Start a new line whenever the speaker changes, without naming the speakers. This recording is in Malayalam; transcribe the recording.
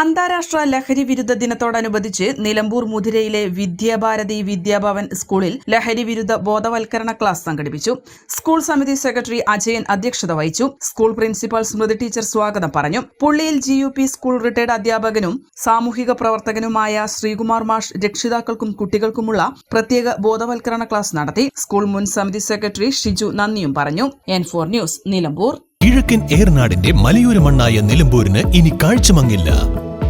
അന്താരാഷ്ട്ര ലഹരി വിരുദ്ധ ദിനത്തോടനുബന്ധിച്ച് നിലമ്പൂർ മുതിരയിലെ വിദ്യാഭാരതി വിദ്യാഭവൻ സ്കൂളിൽ ലഹരി വിരുദ്ധ ബോധവൽക്കരണ ക്ലാസ് സംഘടിപ്പിച്ചു. സ്കൂൾ സമിതി സെക്രട്ടറി അജയൻ അധ്യക്ഷത വഹിച്ചു. സ്കൂൾ പ്രിൻസിപ്പൽ സ്മൃതി ടീച്ചർ സ്വാഗതം പറഞ്ഞു. പുള്ളിയിൽ G U P school retired അധ്യാപകനും സാമൂഹിക പ്രവർത്തകനുമായ ശ്രീകുമാർ മാഷ് രക്ഷിതാക്കൾക്കും കുട്ടികൾക്കുമുള്ള പ്രത്യേക ബോധവൽക്കരണ ക്ലാസ് നടത്തി. സ്കൂൾ മുൻ സമിതി സെക്രട്ടറി ഷിജു നന്ദിയും പറഞ്ഞു. N four news Nilambur.
കിഴക്കൻ ഏറനാടിന്റെ മലയോര മണ്ണായ നിലമ്പൂരിന് ഇനി കാഴ്ചമങ്ങില്ല.